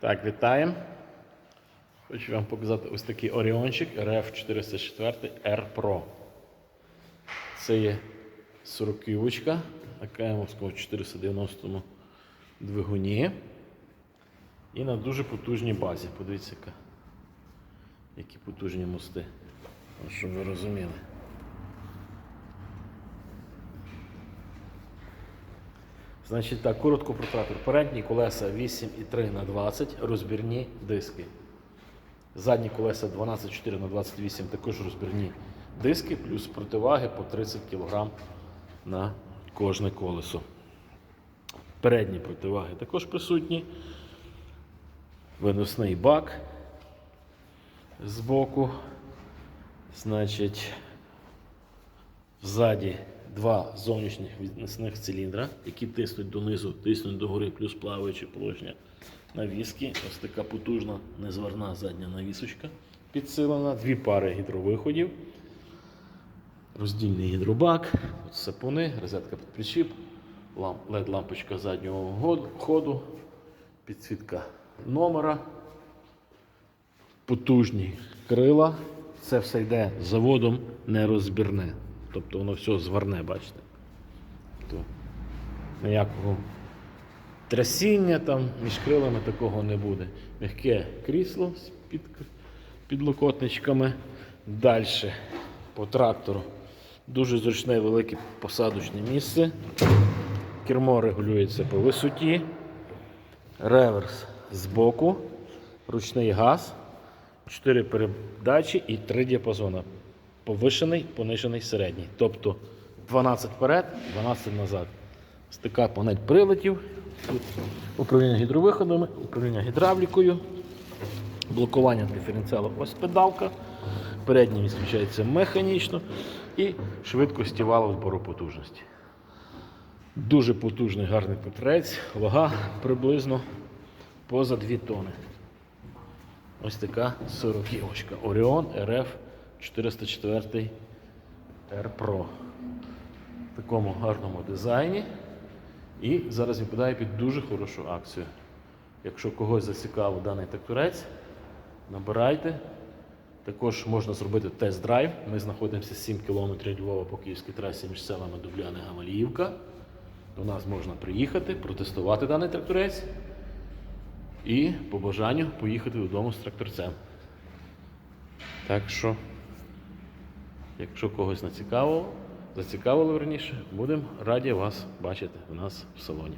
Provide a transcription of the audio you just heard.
Так, вітаємо. Хочу вам показати ось такий Оріончик RF 404 R Pro. Це є 40 ківочка на КМовському 490 двигуні. І на дуже потужній базі. Подивіться, які потужні мости. Щоб ви розуміли. Значить так, коротко про трактор. Передні колеса 8,3 на 20, розбірні диски. Задні колеса 12,4 на 28, також розбірні диски, плюс противаги по 30 кг на кожне колесо. Передні противаги також присутні. Виносний бак збоку. Значить, Ззаді два зовнішніх віднесних циліндра, які тиснуть донизу, тиснуть догори, плюс плаваючі положення навіски. Ось така потужна незварна задня навісочка підсилена, дві пари гідровиходів, роздільний гідробак, сапуни, розетка під причіп, led лампочка заднього ходу, підсвітка номера, потужні крила. Це все йде заводом нерозбірне. Тобто воно все зварне, бачите. То ніякого трясіння там між крилами такого не буде. Мягке крісло з під, підлокотничками. Далі по трактору дуже зручне велике посадочне місце. Кермо регулюється по висоті. Реверс збоку, ручний газ, 4 передачі і 3 діапазони. Повишений, понижений, середній. Тобто 12 вперед, 12 назад. Ось така панель приладів. Тут управління гідровиходами, управління гідравлікою, блокування диференціалу ось педалка. Передній відключається механічно і швидкості валу збору потужності. Дуже потужний гарний петрець, вага приблизно поза 2 тони. Ось така 40 євочка. Orion RF 404 R. В такому гарному дизайні. І зараз відповідає під дуже хорошу акцію. Якщо когось зацікавив даний тракторець, набирайте. Також можна зробити тест-драйв. Ми знаходимося 7 км Львова по київській трасі між селами Дубляни Гамаліївка. До нас можна приїхати, протестувати даний тракторець і по бажанню поїхати додому з тракторцем. Так що, якщо когось зацікавило, зацікавило верніше, будемо раді вас бачити в нас в салоні.